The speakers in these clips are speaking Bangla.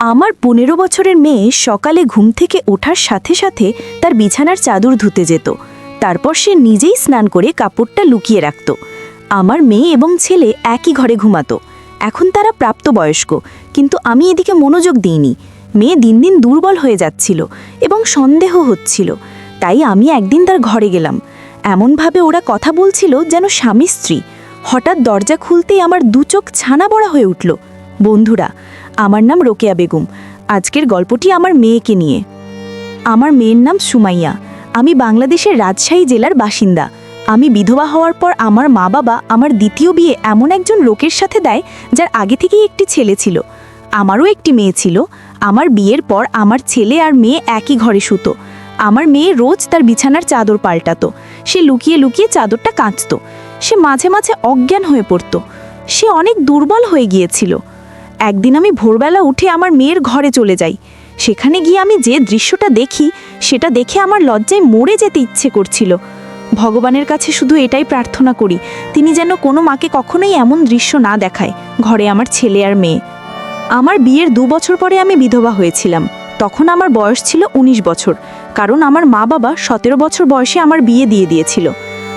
আমার পনেরো বছরের মেয়ে সকালে ঘুম থেকে ওঠার সাথে সাথে তার বিছানার চাদর ধুতে যেত। তারপর সে নিজেই স্নান করে কাপড়টা লুকিয়ে রাখত। আমার মেয়ে এবং ছেলে একই ঘরে ঘুমাতো। এখন তারা প্রাপ্তবয়স্ক, কিন্তু আমি এদিকে মনোযোগ দিইনি। মেয়ে দিন দিন দুর্বল হয়ে যাচ্ছিল এবং সন্দেহ হচ্ছিল। তাই আমি একদিন তার ঘরে গেলাম। এমনভাবে ওরা কথা বলছিল যেন স্বামী স্ত্রী। হঠাৎ দরজা খুলতেই আমার দু চোখ ছানা বড়া হয়ে উঠল। বন্ধুরা আমার নাম রোকেয়া বেগম। আজকের গল্পটি আমার মেয়েকে নিয়ে। আমার মেয়ের নাম সুমাইয়া। আমি বাংলাদেশের রাজশাহী জেলার বাসিন্দা। আমি বিধবা হওয়ার পর আমার মা বাবা আমার দ্বিতীয় বিয়ে এমন একজন লোকের সাথে দেয়, যার আগে থেকেই একটি ছেলে ছিল। আমারও একটি মেয়ে ছিল। আমার বিয়ের পর আমার ছেলে আর মেয়ে একই ঘরে শুতো। আমার মেয়ে রোজ তার বিছানার চাদর পাল্টাতো। সে লুকিয়ে লুকিয়ে চাদরটা কাঁচত। সে মাঝে মাঝে অজ্ঞান হয়ে পড়ত। সে অনেক দুর্বল হয়ে গিয়েছিল। একদিন আমি ভোরবেলা উঠে আমার মেয়ের ঘরে চলে যাই। সেখানে গিয়ে আমি যে দৃশ্যটা দেখি, সেটা দেখে আমার লজ্জায় মরে যেতে ইচ্ছে করছিল। ভগবানের কাছে শুধু এটাই প্রার্থনা করি, তিনি যেন কোনো মাকে কখনোই এমন দৃশ্য না দেখায়, ঘরে আমার ছেলে আর মেয়ে। আমার বিয়ের দু বছর পরে আমি বিধবা হয়েছিলাম। তখন আমার বয়স ছিল ১৯ বছর, কারণ আমার মা বাবা সতেরো বছর বয়সে আমার বিয়ে দিয়ে দিয়েছিল।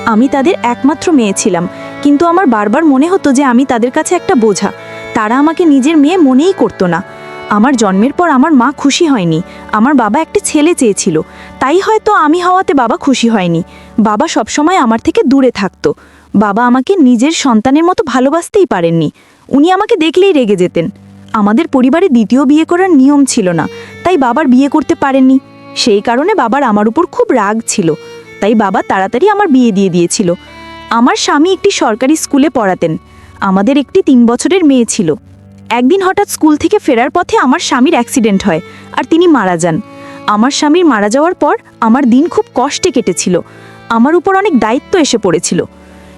আমি তাদের একমাত্র মেয়ে ছিলাম, কিন্তু আমার বারবার মনে হতো যে আমি তাদের কাছে একটা বোঝা। তারা আমাকে নিজের মেয়ে মনেই করতো না। আমার জন্মের পর আমার মা খুশি হয়নি। আমার বাবা একটা ছেলে চেয়েছিল। তাই হয়তো আমি হওয়াতে বাবা খুশি হয়নি। বাবা সবসময় আমার থেকে দূরে থাকতো। বাবা আমাকে নিজের সন্তানের মতো ভালোবাসতেই পারেননি। উনি আমাকে দেখলেই রেগে যেতেন। আমাদের পরিবারে দ্বিতীয় বিয়ে করার নিয়ম ছিল না। তাই বাবার বিয়ে করতে পারেননি। সেই কারণে বাবার আমার উপর খুব রাগ ছিল। তাই বাবা তাড়াতাড়ি আমার বিয়ে দিয়ে দিয়েছিল। আমার স্বামী একটি সরকারি স্কুলে পড়াতেন। আমাদের একটি তিন বছরের মেয়ে ছিল। একদিন হঠাৎ স্কুল থেকে ফেরার পথে আমার স্বামীর অ্যাক্সিডেন্ট হয় আর তিনি মারা যান। আমার স্বামীর মারা যাওয়ার পর আমার দিন খুব কষ্টে কেটেছিল। আমার উপর অনেক দায়িত্ব এসে পড়েছিল।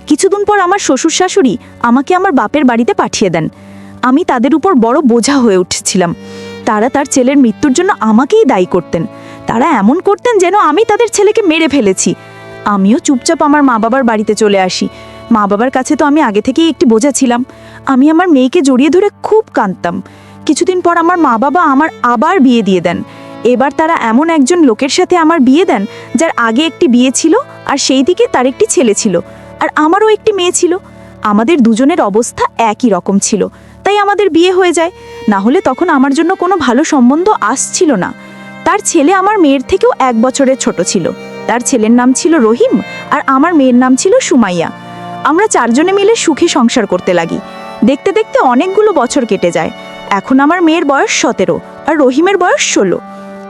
কিছুদিন পর আমার শ্বশুর শাশুড়ি আমাকে আমার বাপের বাড়িতে পাঠিয়ে দেন। আমি তাদের উপর বড় বোঝা হয়ে উঠেছিলাম। তারা তার ছেলের মৃত্যুর জন্য আমাকেই দায়ী করতেন। তারা এমন করতেন যেন আমি তাদের ছেলেকে মেরে ফেলেছি। আমিও চুপচাপ আমার মা বাবার বাড়িতে চলে আসি। মা বাবার কাছে তো আমি আগে থেকেই একটি বোঝা ছিলাম। আমি আমার মেয়েকে জড়িয়ে ধরে খুব কাঁদতাম। কিছুদিন পর আমার মা বাবা আমার আবার বিয়ে দিয়ে দেন। এবার তারা এমন একজন লোকের সাথে আমার বিয়ে দেন, যার আগে একটি বিয়ে ছিল আর সেই দিকে তার একটি ছেলে ছিল আর আমারও একটি মেয়ে ছিল। আমাদের দুজনের অবস্থা একই রকম ছিল। তাই আমাদের বিয়ে হয়ে যায়। না হলে তখন আমার জন্য কোনো ভালো সম্বন্ধ আসছিল না। তার ছেলে আমার মেয়ের থেকেও এক বছরের ছোট ছিল। তার ছেলের নাম ছিল রহিম আর আমার মেয়ের নাম ছিল সুমাইয়া। আমরা চারজনে মিলে সুখে সংসার করতে লাগি। দেখতে দেখতে অনেকগুলো বছর কেটে যায়। এখন আমার মেয়ের বয়স সতেরো আর রহিমের বয়স ষোলো।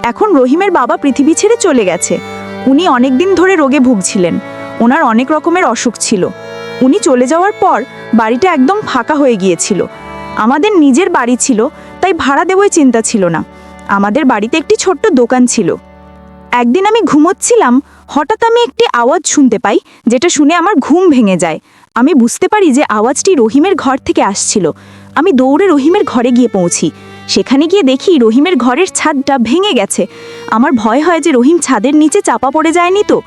এখন রহিমের বাবা পৃথিবী ছেড়ে চলে গেছে। উনি অনেক দিন ধরে রোগে ভুগছিলেন। ওনার অনেক রকমের অসুখ ছিল। উনি চলে যাওয়ার পর বাড়িটা একদম ফাঁকা হয়ে গিয়েছিল। আমাদের নিজের বাড়ি ছিল, তাই ভাড়া দেওয়াই চিন্তা ছিল না। আমাদের বাড়িতে একটি ছোট্ট দোকান ছিল। একদিন আমি ঘুমোচ্ছিলাম হঠাৎ আমি একটি আওয়াজ শুনতে পাই, যেটা শুনে আমার ঘুম ভেঙে যায়। আমি বুঝতে পারি যে আওয়াজটি রহিমের ঘর থেকে আসছিল। আমি দৌড়ে রহিমের ঘরে গিয়ে পৌঁছি। সেখানে গিয়ে দেখি রহিমের ঘরের ছাদটা ভেঙে গেছে। আমার ভয় হয় যে রহিম ছাদের নিচে চাপা পড়ে যায়নি তো।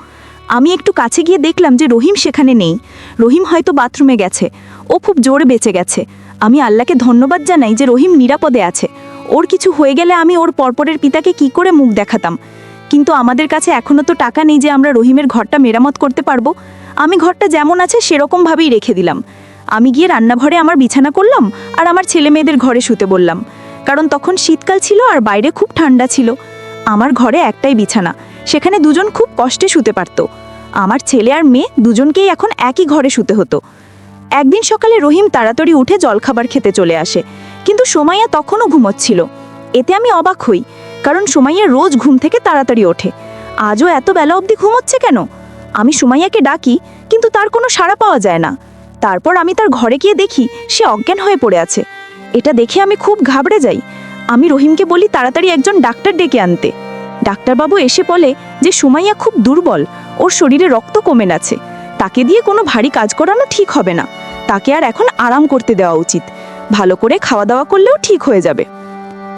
আমি একটু কাছে গিয়ে দেখলাম যে রহিম সেখানে নেই। রহিম হয়তো বাথরুমে গেছে। ও খুব জোরে বেঁচে গেছে। আমি আল্লাহকে ধন্যবাদ জানাই যে রহিম নিরাপদে আছে। ওর কিছু হয়ে গেলে আমি ওর পরপরের পিতাকে কি করে মুখ দেখাতাম? কিন্তু আমাদের কাছে এখনও তো টাকা নেই যে আমরা রহিমের ঘরটা মেরামত করতে পারব। আমি ঘরটা যেমন আছে সেরকমভাবেই রেখে দিলাম। আমি গিয়ে রান্নাঘরে আমার বিছানা করলাম আর আমার ছেলে মেয়েদের ঘরে শুতে বললাম। কারণ তখন শীতকাল ছিল আর বাইরে খুব ঠান্ডা ছিল। আমার ঘরে একটাই বিছানা। সেখানে দুজন খুব কষ্টে শুতে পারত। আমার ছেলে আর মেয়ে দুজনকেই এখন একই ঘরে শুতে হতো। একদিন সকালে রহিম তাড়াতাড়ি উঠে জলখাবার খেতে চলে আসে। কিন্তু সোমাইয়া তখনও ঘুমোচ্ছিল। এতে আমি অবাক হই। কারণ সুমাইয়া রোজ ঘুম থেকে তাড়াতাড়ি ওঠে। আজও এত বেলা অবধি ঘুমোচ্ছে কেন? আমি সুমাইয়াকে ডাকি, কিন্তু তার কোনো সাড়া পাওয়া যায় না। তারপর আমি তার ঘরে গিয়ে দেখি সে অজ্ঞান হয়ে পড়ে আছে। এটা দেখে আমি খুব ঘাবড়ে যাই। আমি রহিমকে বলি তাড়াতাড়ি একজন ডাক্তার ডেকে আনতে। ডাক্তারবাবু এসে বলে যে সুমাইয়া খুব দুর্বল, ওর শরীরে রক্ত কমে আছে তাকে দিয়ে কোনো ভারী কাজ করানো ঠিক হবে না। তাকে আর এখন আরাম করতে দেওয়া উচিত। ভালো করে খাওয়া দাওয়া করলেও ঠিক হয়ে যাবে।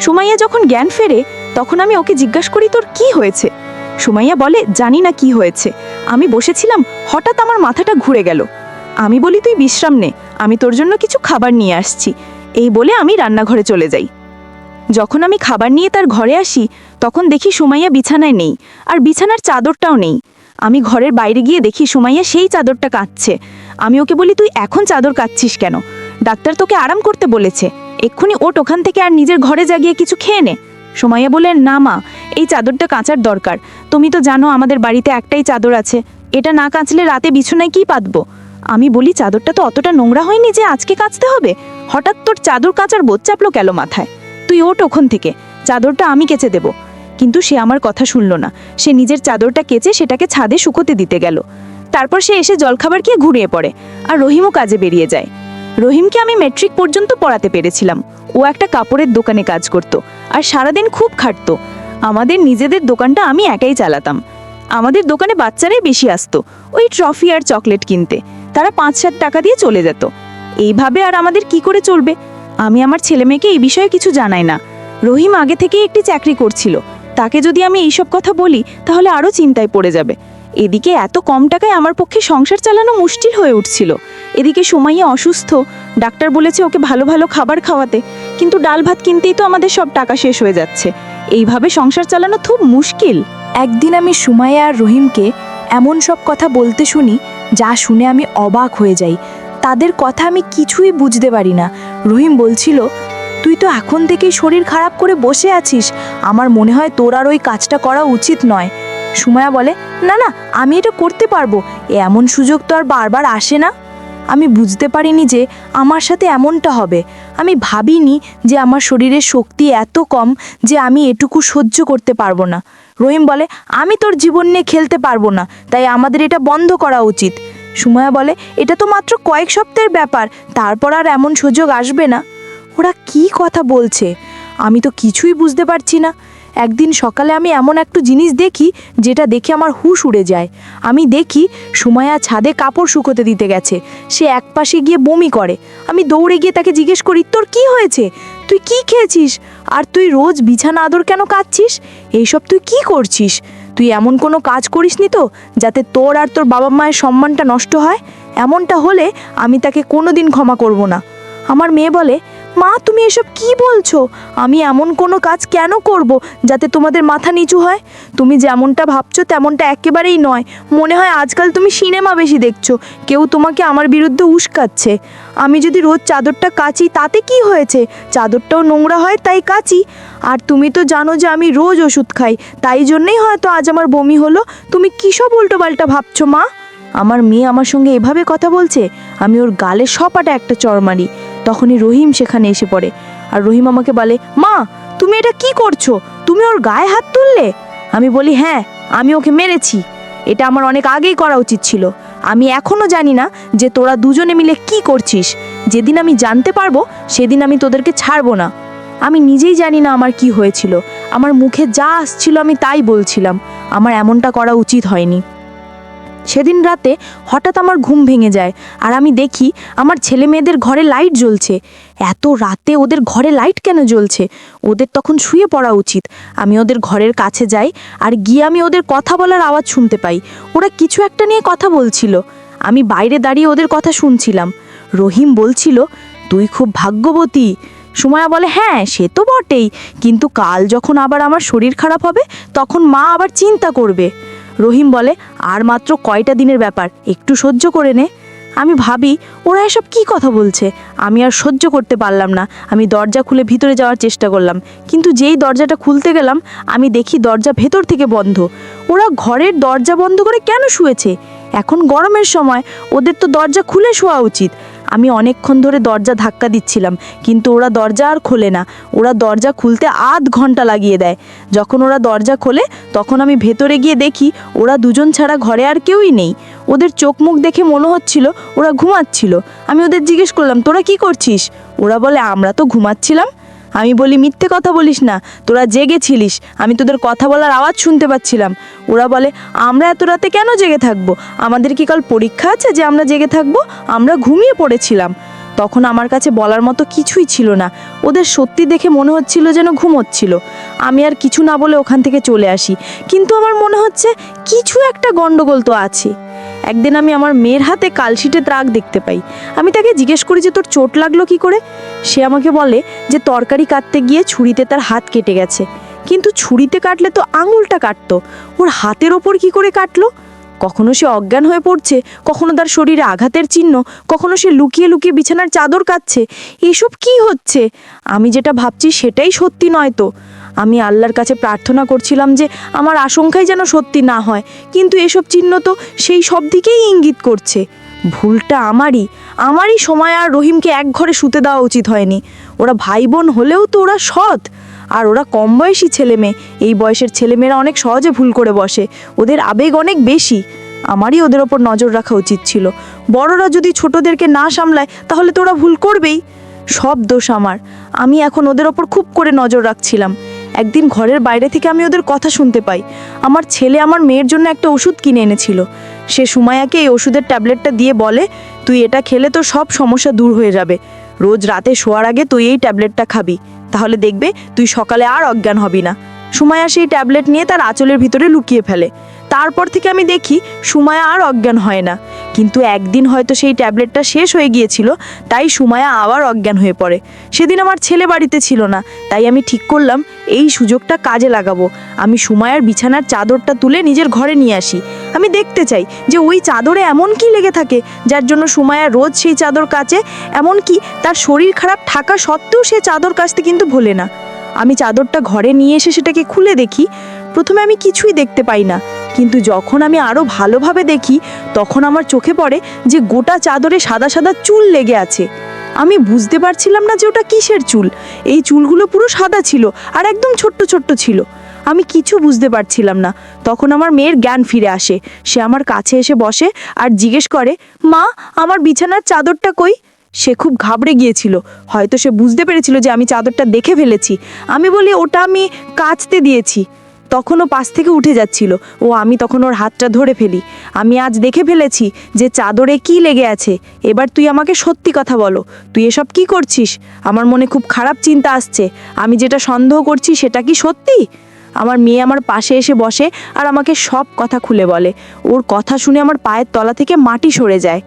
সুমাইয়া যখন জ্ঞান ফেরে তখন আমি ওকে জিজ্ঞাসা করি, তোর কি হয়েছে? সুমাইয়া বলে, জানি না কি হয়েছে। আমি বসেছিলাম, হঠাৎ আমার মাথাটা ঘুরে গেল। আমি বলি, তুই বিশ্রাম নে, আমি তোর জন্য কিছু খাবার নিয়ে আসছি। এই বলে আমি রান্নাঘরে চলে যাই। যখন আমি খাবার নিয়ে তার ঘরে আসি, তখন দেখি সুমাইয়া বিছানায় নেই, আর বিছানার চাদরটাও নেই। আমি ঘরের বাইরে গিয়ে দেখি সুমাইয়া সেই চাদরটা কাঁদছে। আমি ওকে বলি, তুই এখন চাদর কাচ্ছিস কেন? ডাক্তার তোকে আরাম করতে বলেছে। এক্ষুনি ওট ওখান থেকে আর নিজের ঘরে জাগিয়ে কিছু খেয়ে নে। সুমাইয়া বলে না মা, এই চাদরটা কাচার দরকার। তুমি তো জানো আমাদের বাড়িতে একটাই চাদর আছে। এটা না কাচলে রাতে বিছানায় কি পাতবো? আমি বলি, চাদরটা তো অতটা নোংরা হয়নি যে আজকে কাচতে হবে? হঠাৎ তোর চাদর কাঁচার বোধ চাপলো কেন মাথায়? তুই ওঠ ওখান থেকে। চাদরটা আমি কেচে দেব। কিন্তু সে আমার কথা শুনল না। সে নিজের চাদরটা কেচে সেটাকে ছাদে শুকোতে দিতে গেল। তারপর সে এসে জলখাবার খেয়ে ঘুরিয়ে পড়ে। আর রহিমও কাজে বেরিয়ে যায়। রহিমকে আমি মেট্রিক পর্যন্ত পড়াতে পেরেছিলাম। ও একটা কাপড়ের দোকানে কাজ করত আর সারাদিন খুব খাটতো। আমাদের নিজেদের দোকানটা আমি একাই চালাতাম। আমাদের দোকানে বাচ্চারাই বেশি আসতো, ওই ট্রফি আর চকলেট কিনতে। তারা পাঁচ সাত টাকা দিয়ে চলে যেত। এইভাবে আর আমাদের কি করে চলবে? আমি আমার ছেলে মেয়েকে এই বিষয়ে কিছু জানাই না। রহিম আগে থেকেই একটি চাকরি করছিল। তাকে যদি আমি এইসব কথা বলি, তাহলে আরও চিন্তায় পড়ে যাবে। এদিকে এত কম টাকায় আমার পক্ষে সংসার চালানো মুশকিল হয়ে উঠছিল। এদিকে সুমাইয়া অসুস্থ। ডাক্তার বলেছে ওকে ভালো ভালো খাবার খাওয়াতে। কিন্তু ডাল ভাত কিনতেই তো আমাদের সব টাকা শেষ হয়ে যাচ্ছে। এইভাবে সংসার চালানো খুব মুশকিল। একদিন আমি সুমাইয়া আর রহিমকে এমন সব কথা বলতে শুনি, যা শুনে আমি অবাক হয়ে যাই। তাদের কথা আমি কিছুই বুঝতে পারি না। রহিম বলছিল, তুই তো এখন থেকেই শরীর খারাপ করে বসে আছিস। আমার মনে হয় তোর আর ওই কাজটা করা উচিত নয়। সুমায়া বলে, না না, আমি এটা করতে পারব। এমন সুযোগ তো আর বারবার আসে না। আমি বুঝতে পারিনি যে আমার সাথে এমনটা হবে। আমি ভাবিনি যে আমার শরীরের শক্তি এত কম যে আমি এটুকু সহ্য করতে পারব না। রহিম বলে, আমি তোর জীবন নিয়ে খেলতে পারব না, তাই আমাদের এটা বন্ধ করা উচিত। সুময়া বলে, এটা তো মাত্র কয়েক সপ্তাহের ব্যাপার, তারপর আর এমন সুযোগ আসবে না। ওরা কি কথা বলছে? আমি তো কিছুই বুঝতে পারছি না। একদিন সকালে আমি এমন একটু জিনিস দেখি যেটা দেখে আমার হুশ উড়ে যায়। আমি দেখি সুমায়া ছাদে কাপড় শুকোতে দিতে গেছে। সে এক পাশে গিয়ে বমি করে। আমি দৌড়ে গিয়ে তাকে জিজ্ঞেস করি, তোর কি হয়েছে? তুই কি খেয়েছিস? আর তুই রোজ বিছানা আদর কেন কাচ্ছিস? এইসব তুই কি করছিস? তুই এমন কোনো কাজ করিসনি তো যাতে তোর আর তোর বাবা মায়ের সম্মানটা নষ্ট হয়? এমনটা হলে আমি তাকে কোনো দিন ক্ষমা করব না। আমার মেয়ে বলে মা, তুমি এসব কি বলছো? আমি এমন কোনো কাজ কেন করব যাতে তোমাদের মাথা নিচু হয়? তুমি যেমনটা ভাবছ তেমনটা একেবারেই নয়। মনে হয় আজকাল তুমি সিনেমা বেশি দেখছ। কেউ তোমাকে আমার বিরুদ্ধে উস্কাচ্ছে। আমি যদি রোজ চাদরটা কাচি, তাতে কি হয়েছে? চাদরটাও নোংরা হয়, তাই কাচি। আর তুমি তো জানো যে আমি রোজ ওষুধ খাই। তাই জন্যেই হয়তো আজ আমার বমি হলো। তুমি কী সব উল্টোপাল্টা ভাবছ মা? আমার মেয়ে আমার সঙ্গে এভাবে কথা বলছে? আমি ওর গালে সপাটা একটা চড় মারি। তখনই রহিম সেখানে এসে পড়ে। আর রহিম আমাকে বলে, মা, তুমি এটা কি করছ? তুমি ওর গায়ে হাত তুললে? আমি বলি হ্যাঁ আমি ওকে মেরেছি। এটা আমার অনেক আগেই করা উচিত ছিল। আমি এখনও জানি না যে তোরা দুজনে মিলে কি করছিস। যেদিন আমি জানতে পারব, সেদিন আমি তোদেরকে ছাড়বো না। আমি নিজেই জানি না আমার কি হয়েছিল। আমার মুখে যা আসছিল আমি তাই বলছিলাম। আমার এমনটা করা উচিত হয়নি। সেদিন রাতে হঠাৎ আমার ঘুম ভেঙে যায় আর আমি দেখি আমার ছেলে মেয়েদের ঘরে লাইট জ্বলছে। এত রাতে ওদের ঘরে লাইট কেন জ্বলছে? ওদের তখন শুয়ে পড়া উচিত। আমি ওদের ঘরের কাছে যাই আর গিয়ে আমি ওদের কথা বলার আওয়াজ শুনতে পাই। ওরা কিছু একটা নিয়ে কথা বলছিল। আমি বাইরে দাঁড়িয়ে ওদের কথা শুনছিলাম। রহিম বলছিল, তুই খুব ভাগ্যবতী। সুমায়া বলে হ্যাঁ সে তো বটেই। কিন্তু কাল যখন আবার আমার শরীর খারাপ হবে, তখন মা আবার চিন্তা করবে। রহিম বলে, আর মাত্র কয়টা দিনের ব্যাপার? একটু সহ্য করে নে। আমি ভাবি, ওরা এসব কি কথা বলছে? আমি আর সহ্য করতে পারলাম না। আমি দরজা খুলে ভিতরে যাওয়ার চেষ্টা করলাম। কিন্তু যেই দরজাটা খুলতে গেলাম, আমি দেখি দরজা ভেতর থেকে বন্ধ। ওরা ঘরের দরজা বন্ধ করে কেন শুয়েছে? এখন গরমের সময়, ওদের তো দরজা খুলে শোয়া উচিত। আমি অনেকক্ষণ ধরে দরজা ধাক্কা দিচ্ছিলাম, কিন্তু ওরা দরজা আর খোলে না। ওরা দরজা খুলতে আধ ঘণ্টা লাগিয়ে দেয়। যখন ওরা দরজা খোলে, তখন আমি ভেতরে গিয়ে দেখি ওরা দুজন ছাড়া ঘরে আর কেউই নেই। ওদের চোখ মুখ দেখে মনে হচ্ছিল ওরা ঘুমাচ্ছিল। আমি ওদের জিজ্ঞেস করলাম, তোরা কি করছিস? ওরা বলে, আমরা তো ঘুমাচ্ছিলাম। আমি বলি, মিথ্যে কথা বলিস না, তোরা জেগেছিলিস আমি তোদের কথা বলার আওয়াজ শুনতে পাচ্ছিলাম। ওরা বলে, আমরা এত রাতে কেন জেগে থাকব? আমাদের কি কাল পরীক্ষা আছে যে আমরা জেগে থাকব? আমরা ঘুমিয়ে পড়েছিলাম। তখন আমার কাছে বলার মতো কিছুই ছিল না। ওদের সত্যি দেখে মনে হচ্ছিল যেন ঘুমোচ্ছিল। আমি আর কিছু না বলে ওখান থেকে চলে আসি। কিন্তু আমার মনে হচ্ছে, কিছু একটা গন্ডগোল তো আছে। একদিন আমি আমার মেয়ের হাতে কালশিটে ত্রাগ দেখতে পাই। আমি তাকে জিজ্ঞেস করি যে, তোর চোট লাগল কি করে? সে আমাকে বলে যে, তরকারি কাটতে গিয়ে ছুরিতে তার হাত কেটে গেছে। কিন্তু ছুরিতে কাটলে তো আঙুলটা কাটতো। ওর হাতের ওপর কি করে কাটলো? কখনো সে অজ্ঞান হয়ে পড়ছে, কখনো তার শরীরে আঘাতের চিহ্ন, কখনো সে লুকিয়ে লুকিয়ে বিছানার চাদর কাচ্ছে এসব কি হচ্ছে? আমি যেটা ভাবছি সেটাই সত্যি নয় তো। আমি আল্লাহর কাছে প্রার্থনা করছিলাম যে আমার আশঙ্কাই যেন সত্যি না হয়, কিন্তু এসব চিহ্ন তো সেই সব দিকেই ইঙ্গিত করছে। ভুলটা আমারই আমারই সময় আর রহিমকে এক ঘরে শুতে দেওয়া উচিত হয়নি। ওরা ভাই বোন হলেও তো ওরা সৎ। আর ওরা কম বয়সী ছেলে মেয়ে, এই বয়সের ছেলেমেয়েরা অনেক সহজে ভুল করে বসে, ওদের আবেগ অনেক বেশি। আমারই ওদের ওপর নজর রাখা উচিত ছিল। বড়রা যদি ছোটদেরকে না সামলায়, তাহলে তো ওরা ভুল করবেই। সব দোষ আমার। আমি এখন ওদের ওপর খুব করে নজর রাখছিলাম। একদিন ঘরের বাইরে থেকে আমি ওদের কথা শুনতে পাই। আমার ছেলে আমার মেয়ের জন্য একটা ওষুধ কিনে এনেছিল। সে সুমায়াকে এই ওষুধের ট্যাবলেটটা দিয়ে বলে, তুই এটা খেলে তো সব সমস্যা দূর হয়ে যাবে। রোজ রাতে শোয়ার আগে তুই এই ট্যাবলেটটা খাবি। তাহলে দেখবে তুই সকালে আর অজ্ঞান হবি না। সুমায়া সেই ট্যাবলেট নিয়ে তার আঁচলের ভিতরে লুকিয়ে ফেলে। তারপর থেকে আমি দেখি সুমায়া আর অজ্ঞান হয় না। কিন্তু একদিন হয়তো সেই ট্যাবলেটটা শেষ হয়ে গিয়েছিল, তাই সুমায়া আবার অজ্ঞান হয়ে পড়ে। সেদিন আমার ছেলে বাড়িতে ছিল না, তাই আমি ঠিক করলাম, এই সুযোগটা কাজে লাগাবো। আমি সুমায়ার বিছানার চাদরটা তুলে নিজের ঘরে নিয়ে আসি। আমি দেখতে চাই যে ওই চাদরে এমন কি লেগে থাকে, যার জন্য সুমায়া রোজ সেই চাদর কাচে, এমনকি তার শরীর খারাপ থাকা সত্ত্বেও সে চাদর কাচতে কিন্তু ভোলে না। আমি চাদরটা ঘরে নিয়ে এসে সেটাকে খুলে দেখি, প্রথমে আমি কিছুই দেখতে পাই না। কিন্তু যখন আমি আরও ভালোভাবে দেখি, তখন আমার চোখে পড়ে যে গোটা চাদরে সাদা সাদা চুল লেগে আছে। আমি বুঝতে পারছিলাম না যে ওটা কিসের চুল। এই চুলগুলো পুরো সাদা ছিল আর একদম ছোট্ট ছোট্ট ছিল। আমি কিছু বুঝতে পারছিলাম না। তখন আমার মেয়ের জ্ঞান ফিরে আসে। সে আমার কাছে এসে বসে আর জিজ্ঞেস করে, মা, আমার বিছানার চাদরটা কই? সে খুব ঘাবড়ে গিয়েছিল। হয়তো সে বুঝতে পেরেছিল যে আমি চাদরটা দেখে ফেলেছি। আমি বলি, ওটা আমি কাচতে দিয়েছি। তখনও পাশ থেকে উঠে যাচ্ছিল। ও, আমি তখন ওর হাতটা ধরে ফেলি। আমি আজ দেখে ফেলেছি যে চাদরে কি লেগে আছে। এবার তুই আমাকে সত্যি কথা বলো। তুই এসব কি করছিস? আমার মনে খুব খারাপ চিন্তা আসছে। আমি যেটা সন্দেহ করছি সেটা কি সত্যি? আমার মেয়ে আমার পাশে এসে বসে আর আমাকে সব কথা খুলে বলে। ওর কথা শুনে আমার পায়ের তলা থেকে মাটি সরে যায়।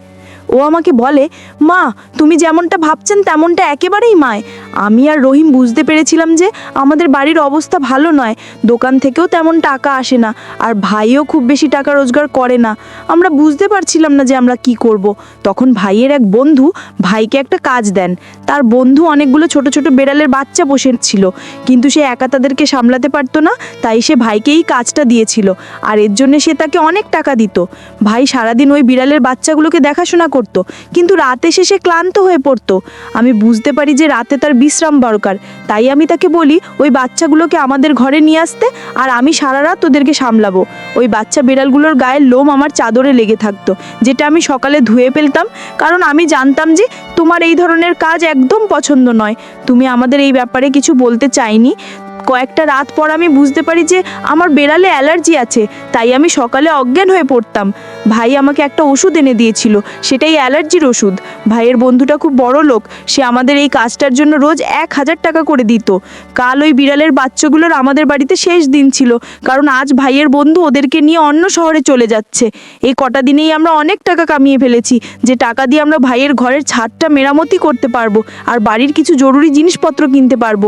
ও আমাকে বলে, মা, তুমি যেমনটা ভাবছেন তেমনটা একেবারেই মায়। আমি আর রহিম বুঝতে পেরেছিলাম যে আমাদের বাড়ির অবস্থা ভালো নয়। দোকান থেকেও তেমন টাকা আসে না, আর ভাইও খুব বেশি টাকা রোজগার করে না। আমরা বুঝতে পারছিলাম না যে আমরা কি করব। তখন ভাইয়ের এক বন্ধু ভাইকে একটা কাজ দেন। তার বন্ধু অনেকগুলো ছোট ছোট বেড়ালের বাচ্চা বসেছিল কিন্তু সে একা তাদেরকে সামলাতে পারতো না, তাই সে ভাইকে এই কাজটা দিয়েছিল। আর এর জন্য সে তাকে অনেক টাকা দিত। ভাই সারাদিন ওই বিড়ালের বাচ্চাগুলোকে দেখাশোনা করত। কিন্তু রাতে শেষে ক্লান্ত হয়ে পড়তো। আমি বুঝতে পারি যে রাতে তার বিশ্রাম দরকার, তাই আমি তাকে বলি, ওই বাচ্চাগুলোকে আমাদের ঘরে নিয়ে আসতে আর আমি সারা রাত ওদেরকে সামলাবো। ওই বাচ্চা বিড়ালগুলোর গায়ের লোম আমার চাদরে লেগে থাকতো, যেটা আমি সকালে ধুয়ে ফেলতাম, কারণ আমি জানতাম যে তোমার এই ধরনের কাজ একদম পছন্দ নয়। তুমি আমাদের এই ব্যাপারে কিছু বলতে চাইনি কয়েকটা রাত পর আমি বুঝতে পারি যে আমার বেড়ালে অ্যালার্জি আছে, তাই আমি সকালে অজ্ঞান হয়ে পড়তাম। ভাই আমাকে একটা ওষুধ এনে দিয়েছিল, সেটাই অ্যালার্জির ওষুধ। ভাইয়ের বন্ধুটা খুব বড় লোক, সে আমাদের এই কাজটার জন্য রোজ এক হাজার টাকা করে দিত। কাল ওই বিড়ালের বাচ্চাগুলোর আমাদের বাড়িতে শেষ দিন ছিল, কারণ আজ ভাইয়ের বন্ধু ওদেরকে নিয়ে অন্য শহরে চলে যাচ্ছে। এই কটা দিনেই আমরা অনেক টাকা কামিয়ে ফেলেছি, যে টাকা দিয়ে আমরা ভাইয়ের ঘরের ছাদটা মেরামতি করতে পারব, আর বাড়ির কিছু জরুরি জিনিসপত্র কিনতে পারব।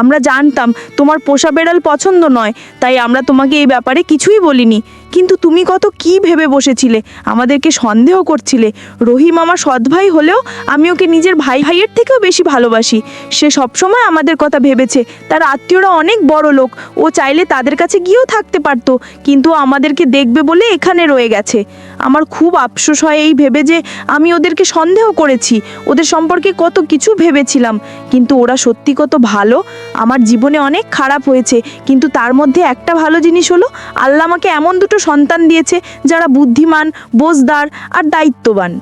আমরা জানতাম তোমার পোষা বেড়াল পছন্দ নয়, তাই আমরা তোমাকে এই ব্যাপারে কিছুই বলিনি। কিন্তু তুমি কত কি ভেবে বসেছিলে, আমাদেরকে সন্দেহ করছিলে। রহিম আমার সৎ ভাই হলেও আমি ওকে নিজের ভাই ভাইয়ের থেকেও বেশি ভালোবাসি। সে সবসময় আমাদের কথা ভেবেছে, তার আত্মীয়রা অনেক বড় লোক, ও চাইলে তাদের কাছে গিয়েও থাকতে পারতো, কিন্তু আমাদেরকে দেখবে বলে এখানে রয়ে গেছে। আমার খুব আফসোস হয় এই ভেবে যে আমি ওদেরকে সন্দেহ করেছি। ওদের সম্পর্কে কত কিছু ভেবেছিলাম। কিন্তু ওরা সত্যি কত ভালো, আমার জীবনে অনেক খারাপ হয়েছে। কিন্তু তার মধ্যে একটা ভালো জিনিস হলো, আল্লাহ আমাকে এমন দুটো সন্তান দিয়েছে যারা বুদ্ধিমান, বোঝদার আর দায়িত্ববান।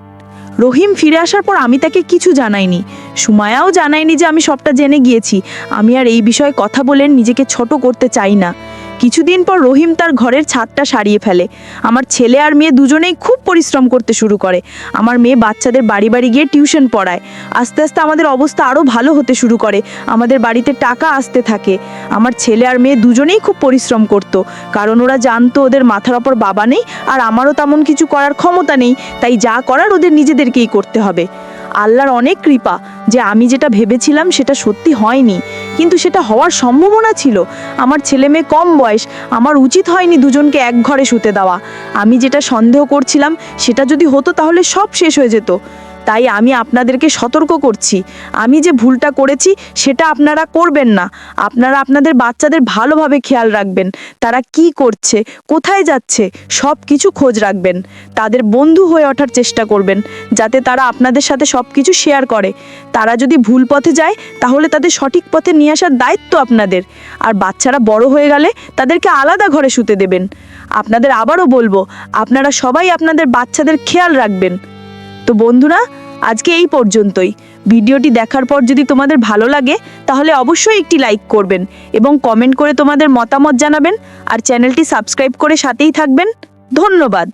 রহিম ফিরে আসার পর আমি তাকে কিছু জানাইনি। সুমায়াও জানায়নি যে আমি সবটা জেনে গিয়েছি। আমি আর এই বিষয়ে কথা বলেন নিজেকে ছোট করতে চাই না। কিছুদিন পর রহিম তার ঘরের ছাদটা সারিয়ে ফেলে। আমার ছেলে আর মেয়ে দুজনেই খুব পরিশ্রম করতে শুরু করে। আমার মেয়ে বাচ্চাদের বাড়ি বাড়ি গিয়ে টিউশন পড়ায়। আস্তে আস্তে আমাদের অবস্থা আরও ভালো হতে শুরু করে। আমাদের বাড়িতে টাকা আসতে থাকে। আমার ছেলে আর মেয়ে দুজনেই খুব পরিশ্রম করত। কারণ ওরা জানতো ওদের মাথার ওপর বাবা নেই আর আমারও তেমন কিছু করার ক্ষমতা নেই। তাই যা করার ওদের নিজেদেরকেই করতে হবে। আল্লাহর অনেক কৃপা যে আমি যেটা ভেবেছিলাম সেটা সত্যি হয়নি। কিন্তু সেটা হওয়ার সম্ভাবনা ছিল। আমার ছেলে মেয়ে কম বয়স, আমার উচিত হয়নি দুজনকে এক ঘরে শুতে দেওয়া। আমি যেটা সন্দেহ করছিলাম, সেটা যদি হতো তাহলে সব শেষ হয়ে যেত। তাই আমি আপনাদেরকে সতর্ক করছি। আমি যে ভুলটা করেছি, সেটা আপনারা করবেন না। আপনারা আপনাদের বাচ্চাদের ভালোভাবে খেয়াল রাখবেন। তারা কি করছে, কোথায় যাচ্ছে সব কিছু খোঁজ রাখবেন। তাদের বন্ধু হয়ে ওঠার চেষ্টা করবেন, যাতে তারা আপনাদের সাথে সব কিছু শেয়ার করে। তারা যদি ভুল পথে যায়, তাহলে তাদের সঠিক পথে নিয়ে আসার দায়িত্ব আপনাদের। আর বাচ্চারা বড় হয়ে গেলে, তাদেরকে আলাদা ঘরে শুতে দেবেন। আপনাদের আবারও বলব, আপনারা সবাই আপনাদের বাচ্চাদের খেয়াল রাখবেন। তো বন্ধুরা, আজকে এই পর্যন্তই। ভিডিওটি দেখার পর যদি তোমাদের ভালো লাগে, তাহলে অবশ্যই একটি লাইক করবেন এবং কমেন্ট করে তোমাদের মতামত জানাবেন আর চ্যানেলটি সাবস্ক্রাইব করে সাথেই থাকবেন। ধন্যবাদ।